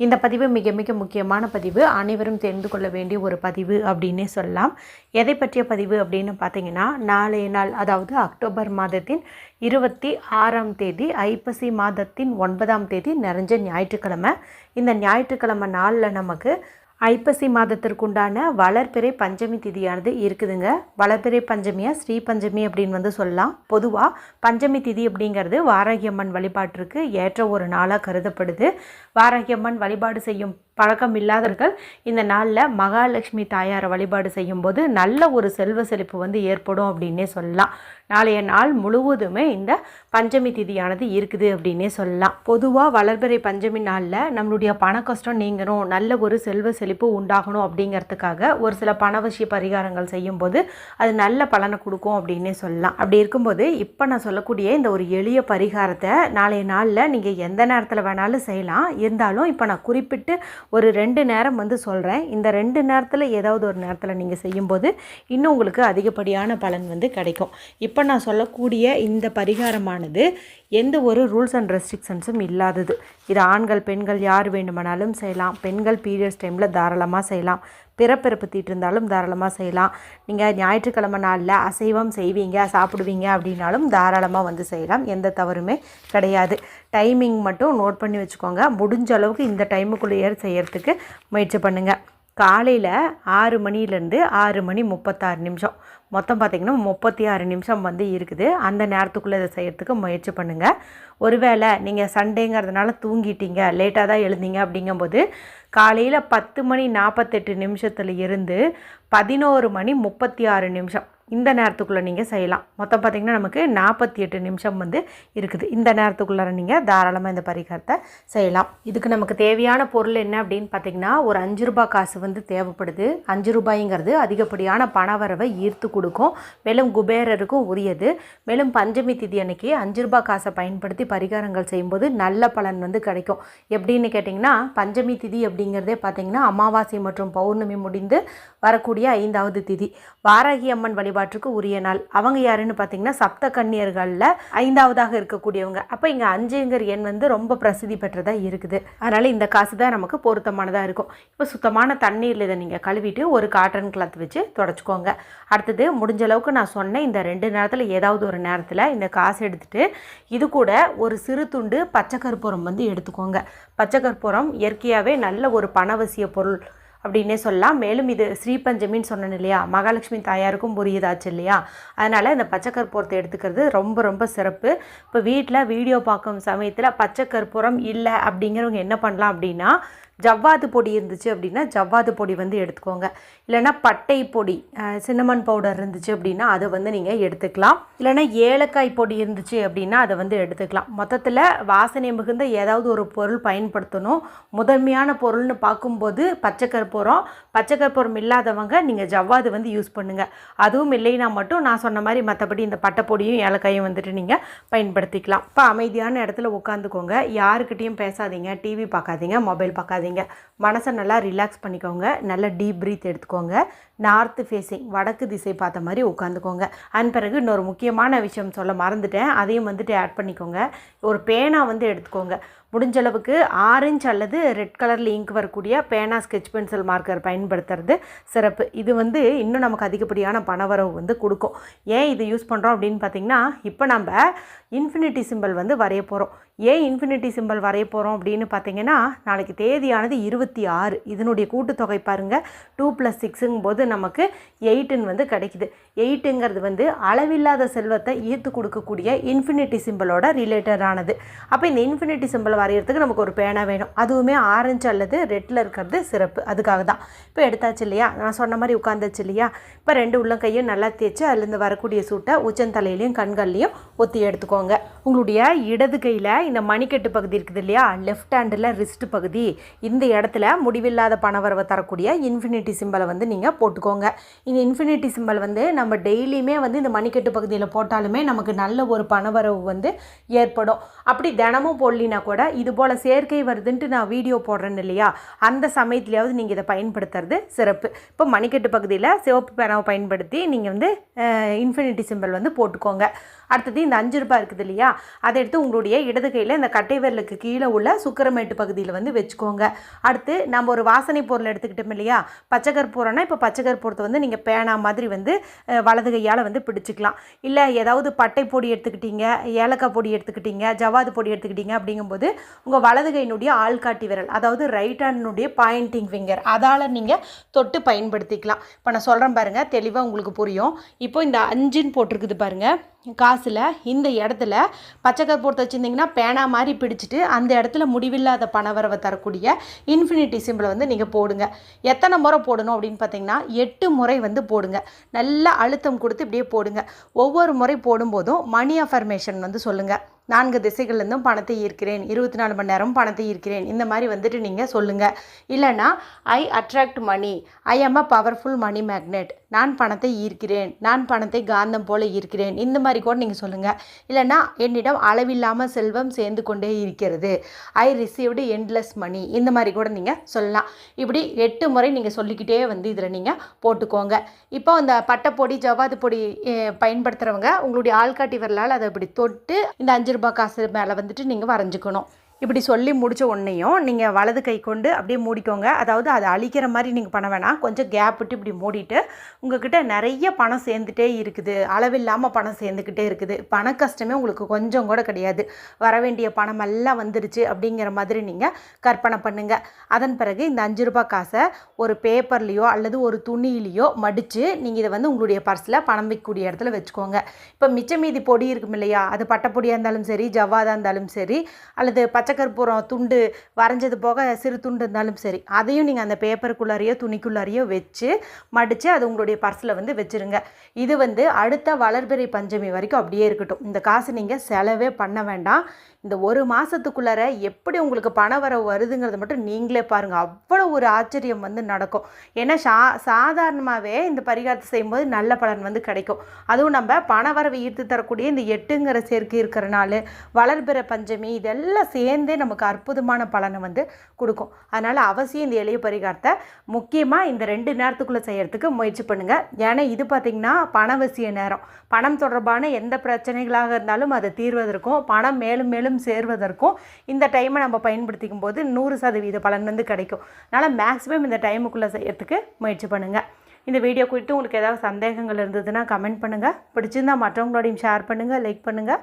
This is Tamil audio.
இந்த பதிவு மிக மிக முக்கியமான பதிவு. அனைவரும் தெரிந்து கொள்ள வேண்டிய ஒரு பதிவு அப்படின்னே சொல்லலாம். எதை பற்றிய பதிவு அப்படின்னு பார்த்தீங்கன்னா நாளைய நாள் அதாவது அக்டோபர் மாதத்தின் இருபத்தி ஆறாம் தேதி ஐப்பசி மாதத்தின் ஒன்பதாம் தேதி நிறைஞ்ச ஞாயிற்றுக்கிழமை. இந்த ஞாயிற்றுக்கிழமை நாளில் நமக்கு ஐப்பசி மாதத்திற்குண்டான வளர்பிறை பஞ்சமி திதியானது இருக்குதுங்க. வளர்பிறை பஞ்சமியாக ஸ்ரீ பஞ்சமி அப்படின்னு வந்து சொல்லலாம். பொதுவாக பஞ்சமி திதி அப்படிங்கிறது வாராகியம்மன் வழிபாட்டிற்கு ஏற்ற ஒரு நாளாக கருதப்படுது. வாராகியம்மன் வழிபாடு செய்யும் பழக்கம் இல்லாதவர்கள் இந்த நாளில் மகாலட்சுமி தாயாரை வழிபாடு செய்யும்போது நல்ல ஒரு செல்வ செழிப்பு வந்து ஏற்படும் அப்படின்னே சொல்லலாம். நாளைய நாள் முழுவதுமே இந்த பஞ்சமி திதியானது இருக்குது அப்படின்னே சொல்லலாம். பொதுவாக வளர்பிறை பஞ்சமி நாளில் நம்மளுடைய பண கஷ்டம் நீங்கணும் நல்ல ஒரு செல்வ செழிப்பு உண்டாகணும் அப்படிங்கிறதுக்காக ஒரு சில பணவசிய பரிகாரங்கள் செய்யும்போது அது நல்ல பலனை கொடுக்கும் அப்படின்னே சொல்லலாம். அப்படி இருக்கும்போது இப்போ நான் சொல்லக்கூடிய இந்த ஒரு எளிய பரிகாரத்தை நாளைய நாளில் நீங்கள் எந்த நேரத்தில் வேணாலும் செய்யலாம். இருந்தாலும் இப்போ நான் குறிப்பிட்டு ஒரு ரெண்டு நேரம் வந்து சொல்கிறேன் இந்த ரெண்டு நேரத்தில் ஏதாவது ஒரு நேரத்தில் நீங்கள் செய்யும்போது இன்னும் உங்களுக்கு அதிகப்படியான பலன் வந்து கிடைக்கும். இப்போ நான் சொல்லக்கூடிய இந்த பரிகாரமானது எந்த ஒரு ரூல்ஸ் அண்ட் ரெஸ்ட்ரிக்ஷன்ஸும் இல்லாதது. இது ஆண்கள் பெண்கள் யார் வேண்டுமானாலும் செய்யலாம். பெண்கள் பீரியட்ஸ் டைமில் தாராளமாக செய்யலாம். பிறப்பிறப்பு தீட்டு இருந்தாலும் தாராளமாக செய்யலாம். நீங்கள் ஞாயிற்றுக்கிழமை நாளில் அசைவம் செய்வீங்க சாப்பிடுவீங்க அப்படின்னாலும் தாராளமாக வந்து செய்யலாம். எந்த தவறுமே கிடையாது. டைமிங் மட்டும் நோட் பண்ணி வச்சுக்கோங்க. முடிஞ்ச அளவுக்கு இந்த டைமுக்குள்ளேயே செய்கிறதுக்கு முயற்சி பண்ணுங்கள் காலையில் ஆறு மணிலேருந்து ஆறு மணி முப்பத்தாறு நிமிஷம். மொத்தம் பார்த்திங்கன்னா முப்பத்தி ஆறு நிமிஷம் வந்து இருக்குது. அந்த நேரத்துக்குள்ளே இதை செய்கிறதுக்கு முயற்சி பண்ணுங்கள் ஒருவேளை நீங்கள் சண்டேங்கிறதுனால தூங்கிட்டீங்க லேட்டாக தான் எழுந்தீங்க அப்படிங்கும்போது காலையில் பத்து மணி நாற்பத்தெட்டு நிமிஷத்தில் இருந்து பதினோரு மணி முப்பத்தி ஆறு நிமிஷம் இந்த நேரத்துக்குள்ளே நீங்கள் செய்யலாம். மொத்தம் பார்த்திங்கன்னா நமக்கு நாற்பத்தி எட்டு நிமிஷம் வந்து இருக்குது. இந்த நேரத்துக்குள்ளே நீங்கள் தாராளமாக இந்த பரிகாரத்தை செய்யலாம். இதுக்கு நமக்கு தேவையான பொருள் என்ன அப்படின்னு பார்த்திங்கன்னா ஒரு அஞ்சு ரூபாய் காசு வந்து தேவைப்படுது. அஞ்சு ரூபாய்ங்கிறது அதிகப்படியான பணவரவை ஈர்த்து கொடுக்கும். மேலும் குபேரருக்கும் உரியது. மேலும் பஞ்சமி திதி அன்னைக்கு அஞ்சு ரூபாய் காசை பயன்படுத்தி பரிகாரங்கள் செய்யும்போது நல்ல பலன் வந்து கிடைக்கும். எப்படின்னு கேட்டிங்கன்னா பஞ்சமி திதி அப்படிங்கிறதே பார்த்திங்கன்னா அமாவாசை மற்றும் பௌர்ணமி முடிந்து வரக்கூடிய ஐந்தாவது திதி. வாராகி அம்மன் வழி வழிபாட்டுக்கு உரிய நாள். அவங்க யாருன்னு பார்த்தீங்கன்னா சப்த கன்னியர்களில் ஐந்தாவதாக இருக்கக்கூடியவங்க. அப்போ இங்கே அஞ்சுங்கிற எண் வந்து ரொம்ப பிரசித்தி பெற்றதாக இருக்குது. அதனால் இந்த காசு தான் நமக்கு பொருத்தமானதாக இருக்கும். இப்போ சுத்தமான தண்ணீரில் இதை நீங்கள் கழுவிட்டு ஒரு காட்டன் கிளாத் வச்சு தொடச்சிக்கோங்க. அடுத்தது முடிஞ்ச அளவுக்கு நான் சொன்னேன் இந்த ரெண்டு நேரத்தில் ஏதாவது ஒரு நேரத்தில் இந்த காசு எடுத்துகிட்டு இது கூட ஒரு சிறு துண்டு பச்சை கற்பூரம் வந்து எடுத்துக்கோங்க. பச்சை கற்பூரம் இயற்கையாகவே நல்ல ஒரு பணவசிய பொருள். அப்படின்னே சொல்லலாம். மேலும் இது ஸ்ரீபஞ்சமின்னு சொன்னேன் இல்லையா? மகாலட்சுமி தாயாருக்கும் புரியுதாச்சு இல்லையா? அதனால் இந்த பச்சை கற்பூரத்தை எடுத்துக்கிறது ரொம்ப ரொம்ப சிறப்பு. இப்போ வீட்டில் வீடியோ பார்க்கும் சமயத்தில் பச்சை கற்பூரம் இல்லை அப்படிங்கிறவங்க என்ன பண்ணலாம் அப்படின்னா ஜவ்வாது பொடி இருந்துச்சு அப்படின்னா ஜவ்வாது பொடி வந்து எடுத்துக்கோங்க. இல்லைன்னா பட்டை பொடி சின்னமன் பவுடர் இருந்துச்சு அப்படின்னா அதை வந்து நீங்கள் எடுத்துக்கலாம். இல்லைன்னா ஏலக்காய் பொடி இருந்துச்சு அப்படின்னா அதை வந்து எடுத்துக்கலாம். மொத்தத்தில் வாசனை மிகுந்த ஏதாவது ஒரு பொருள் பயன்படுத்தணும். முதன்மையான பொருள்னு பார்க்கும்போது பச்சை கற்பூரம். பச்சை கற்பூரம் இல்லாதவங்க நீங்கள் ஜவ்வாது வந்து யூஸ் பண்ணுங்கள் அதுவும் இல்லைன்னா மட்டும் நான் சொன்ன மாதிரி மற்றபடி இந்த பட்டை பொடியும் ஏலக்காயும் வந்துட்டு நீங்கள் பயன்படுத்திக்கலாம். இப்போ அமைதியான இடத்துல உட்காந்துக்கோங்க. யாருக்கிட்டேயும் பேசாதீங்க. டிவி பார்க்காதீங்க. மொபைல் பார்க்காதீங்க. மனசை நல்லா ரிலாக்ஸ் பண்ணிக்கோங்க. நல்லா டீப் ப்ரீத் எடுத்துக்கோங்க. நார்த்து ஃபேஸிங் வடக்கு திசை பார்த்த மாதிரி உட்காந்துக்கோங்க அதன் பிறகு இன்னொரு முக்கியமான விஷயம் சொல்ல மறந்துட்டேன். அதையும் வந்துட்டு ஆட் பண்ணிக்கோங்க. ஒரு பேனா வந்து எடுத்துக்கோங்க. முடிஞ்ச அளவுக்கு ஆரஞ்சு அல்லது ரெட் கலரில் இங்க் வரக்கூடிய பேனா ஸ்கெச் பென்சில் மார்க்கர் பயன்படுத்துறது சிறப்பு. இது வந்து இன்னும் நமக்கு அதிகப்படியான பணவரவு வந்து கொடுக்கும். ஏன் இது யூஸ் பண்ணுறோம் அப்படின்னு பார்த்தீங்கன்னா இப்போ நம்ம இன்ஃபினிட்டி சிம்பிள் வந்து வரைய போகிறோம் ஏன் இன்ஃபினிட்டி சிம்பிள் வரைய போகிறோம் அப்படின்னு பார்த்தீங்கன்னா நாளைக்கு தேதியானது இருபத்தி ஆறு. இதனுடைய கூட்டுத்தொகை பாருங்கள் டூ ப்ளஸ் சிக்ஸுங்கும் போது நமக்கு எயிட்டுன்னு வந்து கிடைக்குது. எயிட்டுங்கிறது வந்து அளவில்லாத செல்வத்தை ஈர்த்து கொடுக்கக்கூடிய இன்ஃபினிட்டி சிம்பிளோட ரிலேட்டடானது அப்போ இந்த இன்ஃபினிட்டி சிம்பிள் வரைகிறதுக்கு நமக்கு ஒரு பேனா வேணும். அதுவுமே ஆரஞ்சு அல்லது ரெட்டில் இருக்கிறது சிறப்பு. அதுக்காக தான். இப்போ எடுத்தாச்சு இல்லையா? நான் சொன்ன மாதிரி உட்காந்துச்சு இல்லையா? இப்போ ரெண்டு உள்ளங்கையும் நல்லா தேய்ச்சி அதுலேருந்து வரக்கூடிய சூட்டை உச்சந்தலையிலையும் கண்கள்லையும் ஒத்தி எடுத்துக்கோங்க. உங்களுடைய இடது கையில் இந்த மணிக்கட்டு பகுதி இருக்குது இல்லையா? லெஃப்ட் ஹேண்டில் ரிஸ்ட் பகுதி. இந்த இடத்துல முடிவில்லாத பணவரவை தரக்கூடிய இன்ஃபினிட்டி சிம்பலை வந்து நீங்கள் போட்டுக்கோங்க. இந்த இன்ஃபினிட்டி சிம்பல் வந்து நம்ம டெய்லியுமே வந்து இந்த மணிக்கட்டு பகுதியில் போட்டாலுமே நமக்கு நல்ல ஒரு பணவரவு வந்து ஏற்படும். அப்படி தினமும் போடலினா கூட இது போல் செயற்கை வருதுன்ட்டு நான் வீடியோ போடுறேன்னு இல்லையா? அந்த சமயத்துலையாவது நீங்கள் இதை பயன்படுத்துறது சிறப்பு. இப்போ மணிக்கட்டு பகுதியில் சிவப்பு பேனாவை பயன்படுத்தி நீங்கள் வந்து இன்ஃபினிட்டி சிம்பல் வந்து போட்டுக்கோங்க. அடுத்தது இந்த அஞ்சு ரூபாய் இருக்குது இல்லையா? அதை எடுத்து உங்களுடைய இடது கையில் இந்த கட்டை விரலுக்கு கீழே உள்ள சுக்கரமேட்டு பகுதியில் வந்து வச்சுக்கோங்க. அடுத்து நம்ம ஒரு வாசனை பொருள் எடுத்துக்கிட்டோம் இல்லையா? பச்சை கற்பூரம்னா இப்போ பச்சை கற்பூரத்தை வந்து நீங்கள் பேனா மாதிரி வந்து வலது கையால் வந்து பிடிச்சிக்கலாம். இல்லை ஏதாவது பட்டை பொடி எடுத்துக்கிட்டீங்க ஏலக்காய் பொடி எடுத்துக்கிட்டீங்க ஜவாது பொடி எடுத்துக்கிட்டீங்க அப்படிங்கும்போது உங்கள் வலது கையினுடைய ஆள்காட்டி விரல் அதாவது ரைட் ஹேண்டினுடைய பாயிண்டிங் ஃபிங்கர் அதால் நீங்கள் தொட்டு பயன்படுத்திக்கலாம். இப்போ நான் சொல்கிறேன் பாருங்கள் தெளிவாக உங்களுக்கு புரியும். இப்போ இந்த அஞ்சுன்னு போட்டிருக்குது பாருங்கள் காசில் இந்த இடத்துல பச்சை போட்டு வச்சுருந்தீங்கன்னா பேனா மாதிரி பிடிச்சிட்டு அந்த இடத்துல முடிவில்லாத பணவரவை தரக்கூடிய இன்ஃபினிட்டி சிம்பிளை வந்து நீங்கள் போடுங்க. எத்தனை முறை போடணும் அப்படின்னு பார்த்தீங்கன்னா எட்டு முறை வந்து போடுங்க. நல்லா அழுத்தம் கொடுத்து இப்படியே போடுங்க. ஒவ்வொரு முறை போடும்போதும் மணி அஃபர்மேஷன் வந்து சொல்லுங்கள் நான்கு திசைகள்லேருந்தும் பணத்தை ஈர்க்கிறேன். இருபத்தி நாலு மணி நேரம் பணத்தை ஈர்க்கிறேன். இந்த மாதிரி வந்துட்டு நீங்கள் சொல்லுங்கள் இல்லைன்னா ஐ அட்ராக்ட் மணி ஐ ஆம் அ பவர்ஃபுல் மணி மேக்னெட் நான் பணத்தை ஈர்க்கிறேன். நான் பணத்தை காந்தம் போல ஈர்க்கிறேன். இந்த மாதிரி கூட நீங்கள் சொல்லுங்கள் இல்லைன்னா என்னிடம் அளவில்லாமல் செல்வம் சேர்ந்து கொண்டே இருக்கிறது. ஐ ரிசீவ்டு எண்ட்லெஸ் மணி இந்த மாதிரி கூட நீங்கள் சொல்லலாம். இப்படி எட்டு முறை நீங்கள் சொல்லிக்கிட்டே வந்து இதில் நீங்கள் போட்டுக்கோங்க. இப்போ இந்த பட்டைப்பொடி ஜவ்வாது பொடி பயன்படுத்துகிறவங்க உங்களுடைய ஆள்காட்டி விரலால் அதை இப்படி தொட்டு இந்த அஞ்சு ரூபாய் காசு மேலே வந்துட்டு நீங்கள் வரைஞ்சிக்கணும். இப்படி சொல்லி முடித்த உடனேயும் நீங்கள் வலது கை கொண்டு அப்படியே மூடிக்கோங்க. அதாவது அதை அழிக்கிற மாதிரி நீங்கள் பண்ண வேணாம். கொஞ்சம் கேப் விட்டு இப்படி மூடிட்டு உங்ககிட்ட நிறைய பணம் சேர்ந்துட்டே இருக்குது. அளவில்லாமல் பணம் சேர்ந்துக்கிட்டே இருக்குது. பண கஷ்டமே உங்களுக்கு கொஞ்சம் கூட கிடையாது. வர வேண்டிய பணம் எல்லாம் வந்துருச்சு அப்படிங்கிற மாதிரி நீங்கள் கற்பனை பண்ணுங்கள் அதன் பிறகு இந்த அஞ்சு ரூபாய் காசை ஒரு பேப்பர்லேயோ அல்லது ஒரு துணியிலையோ மடித்து நீங்கள் இதை வந்து உங்களுடைய பர்ஸில் பணம் வைக்கக்கூடிய இடத்துல வச்சுக்கோங்க. இப்போ மிச்ச மீதி பொடி இருக்கும் இல்லையா? அது பட்டைப்பொடியாக இருந்தாலும் சரி ஜவ்வாதாக இருந்தாலும் சரி அல்லது பச்சை பச்சைக்கற்பூரம் துண்டு வரைஞ்சது போக சிறு துண்டு இருந்தாலும் சரி அதையும் நீங்கள் அந்த பேப்பருக்குள்ளாரையோ துணிக்குள்ளாரையோ வச்சு மடித்து அது உங்களுடைய பர்ஸில் வந்து வச்சுருங்க. இது வந்து அடுத்த வளர்பிறை பஞ்சமி வரைக்கும் அப்படியே இருக்கட்டும். இந்த காசு நீங்கள் செலவே பண்ண வேண்டாம். இந்த ஒரு மாதத்துக்குள்ளார எப்படி உங்களுக்கு பண வரவு வருதுங்கிறத மட்டும் நீங்களே பாருங்கள் அவ்வளோ ஒரு ஆச்சரியம் வந்து நடக்கும். ஏன்னா சா சாதாரணமாகவே இந்த பரிகாரத்தை செய்யும்போது நல்ல பலன் வந்து கிடைக்கும். அதுவும் நம்ம பண வரவு ஈர்த்து தரக்கூடிய இந்த எட்டுங்கிற சேர்க்கை இருக்கிறனால வளர்பிற பஞ்சமி இதெல்லாம் சேர்ந்தே நமக்கு அற்புதமான பலனை வந்து கொடுக்கும். அதனால் அவசியம் இந்த எளிய பரிகாரத்தை முக்கியமாக இந்த ரெண்டு நேரத்துக்குள்ளே செய்கிறதுக்கு முயற்சி பண்ணுங்கள் ஏன்னா இது பார்த்திங்கன்னா பணவசிய நேரம். பணம் தொடர்பான எந்த பிரச்சனைகளாக இருந்தாலும் அதை தீர்வதற்கும் பணம் மேலும் மேலும் சேர்வதற்கும் இந்த டைமை நம்ம பயன்படுத்திக்கும் போது நூறு சதவீத பலன் வந்து கிடைக்கும். அதனால் மேக்ஸிமம் இந்த டைமுக்குள்ளே செய்கிறதுக்கு முயற்சி பண்ணுங்கள் இந்த வீடியோ குறித்து உங்களுக்கு ஏதாவது சந்தேகங்கள் இருந்ததுன்னா கமெண்ட் பண்ணுங்கள் பிடிச்சிருந்தா மற்றவங்களோடையும் ஷேர் பண்ணுங்கள் லைக் பண்ணுங்கள்